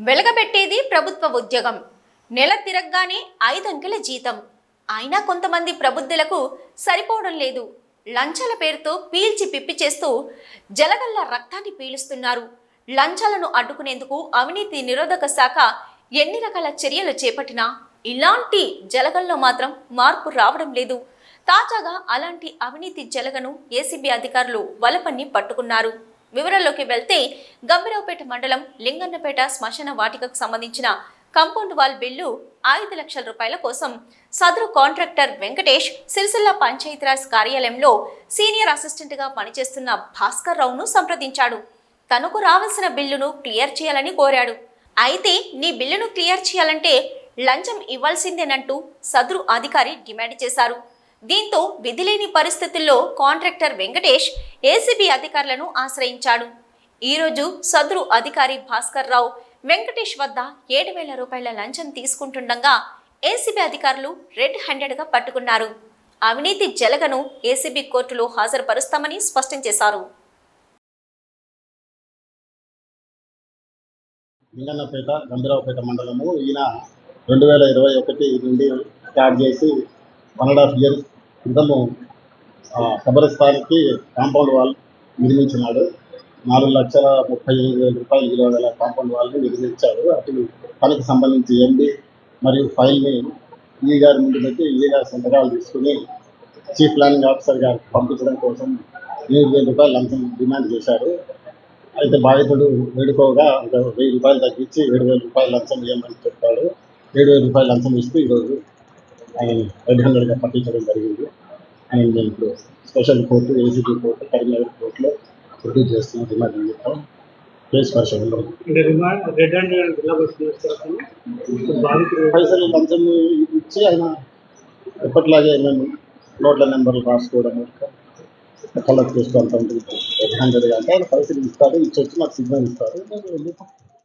వెలగబెట్టేది ప్రభుత్వ ఉద్యోగం. నెల తిరగగానే ఐదంకెల జీతం. అయినా కొంతమంది ప్రబుద్ధులకు సరిపోవడం లేదు. లంచాల పేరుతో పీల్చి పిప్పి చేస్తూ జలగల్ల రక్తాన్ని పీలుస్తున్నారు. లంచాలను అడ్డుకునేందుకు అవినీతి నిరోధక శాఖ ఎన్ని రకాల చర్యలు చేపట్టినా ఇలాంటి జలగల్లో మాత్రం మార్పు రావడం లేదు. తాజాగా అలాంటి అవినీతి జలగను ఏసీబీ అధికారులు వలపన్ని పట్టుకున్నారు. వివరాల్లోకి వెళ్తే గంభీరావుపేట మండలం లింగన్నపేట శ్మశాన వాటికకు సంబంధించిన కంపౌండ్ వాల్ బిల్లు ఐదు లక్షల రూపాయల కోసం సదరు కాంట్రాక్టర్ వెంకటేష్ సిరిసిల్ల పంచాయతీరాజ్ కార్యాలయంలో సీనియర్ అసిస్టెంట్గా పనిచేస్తున్న భాస్కర్ రావును సంప్రదించాడు. తనకు రావాల్సిన బిల్లును క్లియర్ చేయాలని కోరాడు. అయితే నీ బిల్లును క్లియర్ చేయాలంటే లంచం ఇవ్వాల్సిందేనంటూ సదరు అధికారి డిమాండ్ చేశారు. దీంతో విధిలేని పరిస్థితుల్లో కాంట్రాక్టర్ వెంకటేష్ ఏసీబీ అధికారులను ఆశ్రయించాడు. ఈరోజు సదరు అధికారి భాస్కర్ రావు వెంకటేష్ వద్ద ఏడు వేల రూపాయల లంచం తీసుకుంటుండగా ఏసీబీ అధికారులు రెడ్ హ్యాండెడ్గా పట్టుకున్నారు. అవినీతి జలగను ఏసీబీ కోర్టులో హాజరుపరుస్తామని స్పష్టం చేశారు. లింగన్నపేట గంభీరావుపేట మండలము ఈయన రెండు వేల ఇరవై ఒకటి నుండి స్టార్ట్ చేసి వన్ అండ్ హాఫ్ ఇయర్స్ క్రితము ఆ, కబరస్థాన్కి కాంపౌండ్ వాల్ నిర్మించినాడు. నాలుగు లక్షల ముప్పై ఐదు వేల రూపాయలు విలువ గల కాంపౌండ్ వాల్ని నిర్మించాడు. అటు పనికి సంబంధించి ఎండి మరియు ఫైల్ని ఈ గారి ముందు పెట్టి ఈ గారి సంతకాలు తీసుకుని చీఫ్ ప్లానింగ్ ఆఫీసర్ గారికి పంపించడం కోసం ఎనిమిది వేల రూపాయలు లంచం డిమాండ్ చేశారు అయితే బాధితుడు వేడుకోగా ఒక వెయ్యి రూపాయలు తగ్గించి ఏడు వేల రూపాయలు లంచం ఇవ్వమని చెప్పాడు. ఏడు వేల రూపాయలు లంచం ఇస్తూ ఈరోజు ఆయన రెడ్ హండ్రెడ్గా పట్టించడం జరిగింది. ఆయన నేను ఇప్పుడు special court ACB court Karimnagar కోర్టులో ప్రొడ్యూస్ చేస్తున్న రిమాండ్ నిమిత్తం కేసు బాధితులు పైసలు లంచం ఇచ్చి ఆయన ఎప్పటిలాగే మేము నోట్ల నెంబర్లు రాసుకోవడం కలెక్ట్ చేసుకోవాలి రెడ్ హండ్రెడ్గా అంటే ఆయన పైసలు ఇస్తాడు ఇచ్చి వచ్చి మాకు సిగ్నల్ ఇస్తారు వెళ్ళి